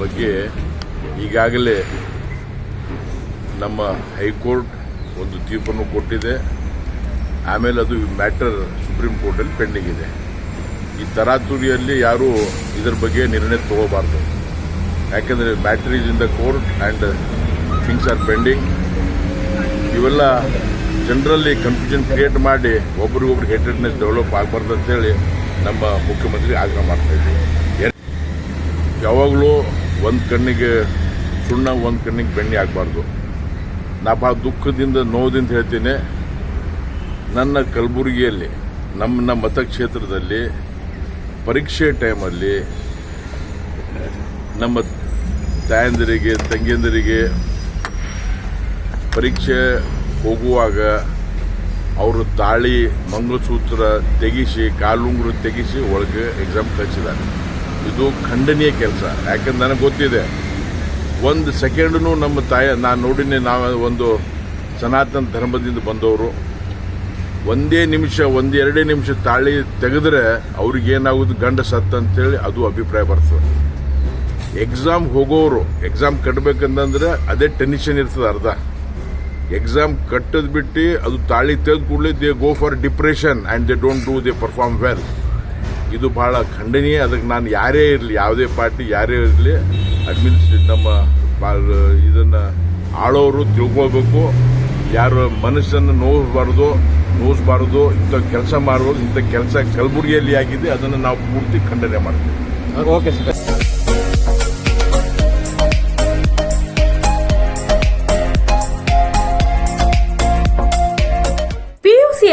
ಬಗ್ಗೆ ಈಗಾಗಲೇ ನಮ್ಮ ಹೈಕೋರ್ಟ್ ಒಂದು ತೀರ್ಪನ್ನು ಕೊಟ್ಟಿದೆ. ಆಮೇಲೆ ಅದು ಮ್ಯಾಟರ್ ಸುಪ್ರೀಂ ಕೋರ್ಟಲ್ಲಿ ಪೆಂಡಿಂಗ್ ಇದೆ. ಈ ತರಾತುರಿಯಲ್ಲಿ ಯಾರು ಇದರ ಬಗ್ಗೆ ನಿರ್ಣಯ ತಗೋಬಾರ್ದು. ಯಾಕೆಂದರೆ matter is in the court and things are pending. ಇವೆಲ್ಲ ಜನರಲ್ಲಿ ಕನ್ಫ್ಯೂಷನ್ ಕ್ರಿಯೇಟ್ ಮಾಡಿ ಒಬ್ರಿಗೊಬ್ರು ಹೆಟ್ರೆಡ್ನೆಸ್ ಡೆವಲಪ್ ಆಗಬಾರ್ದು ಅಂತೇಳಿ ನಮ್ಮ ಮುಖ್ಯಮಂತ್ರಿ ಆಗ್ರಹ ಮಾಡ್ತಾ ಇದ್ದೀವಿ ಯಾವಾಗಲೂ ಒಂದು ಕಣ್ಣಿಗೆ ಸುಣ್ಣ, ಒಂದು ಕಣ್ಣಿಗೆ ಬೆಣ್ಣೆ ಆಗಬಾರ್ದು. ನಾ ಭಾಳ ದುಃಖದಿಂದ ನೋವುದಿಂದ ಹೇಳ್ತೀನಿ. ನನ್ನ ಕಲಬುರಗಿಯಲ್ಲಿ, ನಮ್ಮ ಮತಕ್ಷೇತ್ರದಲ್ಲಿ, ಪರೀಕ್ಷೆ ಟೈಮಲ್ಲಿ, ನಮ್ಮ ತಾಯಂದಿರಿಗೆ, ತಂಗಿಯಂದಿರಿಗೆ ಪರೀಕ್ಷೆ ಹೋಗುವಾಗ ಅವರು ತಾಳಿ ಮಂಗಳಸೂತ್ರ ತೆಗಿಸಿ, ಕಾಲುಂಗುರು ತೆಗಿಸಿ ಒಳಗೆ ಎಕ್ಸಾಮ್ ಕಳಿಸಿದ್ದಾರೆ. ಇದು ಖಂಡನೀಯ ಕೆಲಸ. ಯಾಕಂದ್ರೆ ನನಗೆ ಗೊತ್ತಿದೆ. ಒಂದು ಸೆಕೆಂಡ್ನು ನಮ್ಮ ತಾಯ, ನಾನು ನೋಡಿನಿ ನಾವು ಒಂದು ಸನಾತನ ಧರ್ಮದಿಂದ ಬಂದವರು. ಒಂದೇ ನಿಮಿಷ ಒಂದೆರಡೇ ನಿಮಿಷ ತಾಳಿ ತೆಗೆದ್ರೆ ಅವ್ರಿಗೆ ಏನಾಗೋದು? ಗಂಡ ಸತ್ತ ಅಂತೇಳಿ ಅದು ಅಭಿಪ್ರಾಯ ಬರ್ತದೆ. ಎಕ್ಸಾಮ್ ಹೋಗೋರು ಎಕ್ಸಾಮ್ ಕಟ್ಟಬೇಕಂತಂದ್ರೆ ಅದೇ ಟೆನ್ಷನ್ ಇರ್ತದೆ ಅರ್ಧ. ಎಕ್ಸಾಮ್ ಕಟ್ಟದ್ ಬಿಟ್ಟು ಅದು ತಾಳಿ ತೆಗೆದು ಕೂಡಲೇ they go for depression and they don't do they perform well ಇದು ಬಹಳ ಖಂಡನೀಯ. ಅದಕ್ಕೆ ನಾನು ಯಾರೇ ಇರಲಿ, ಯಾವುದೇ ಪಾರ್ಟಿ ಯಾರೇ ಇರಲಿ ಅಡ್ಮಿನಿಸ್ಟ್ರೇಟ್ ನಮ್ಮ ಇದನ್ನು ಆಳೋರು, ತಿಳ್ಕೊಳ್ಬೇಕು. ಯಾರ ಮನಸ್ಸನ್ನು ನೋವಿಸಬಾರ್ದು ನೋಯಿಸಬಾರ್ದು ಇಂಥ ಕೆಲಸ ಮಾಡಬಾರ್ದು ಇಂಥ ಕೆಲಸ ಕಲಬುರಗಿಯಲ್ಲಿ ಆಗಿದೆ, ಅದನ್ನು ನಾವು ಪೂರ್ತಿ ಖಂಡನೆ ಮಾಡ್ತೀವಿ. Okay sir.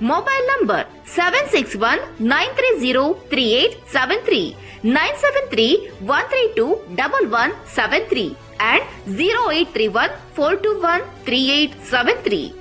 Mobile number 761-930-3873, and zero eight three one four two one three eight seven three.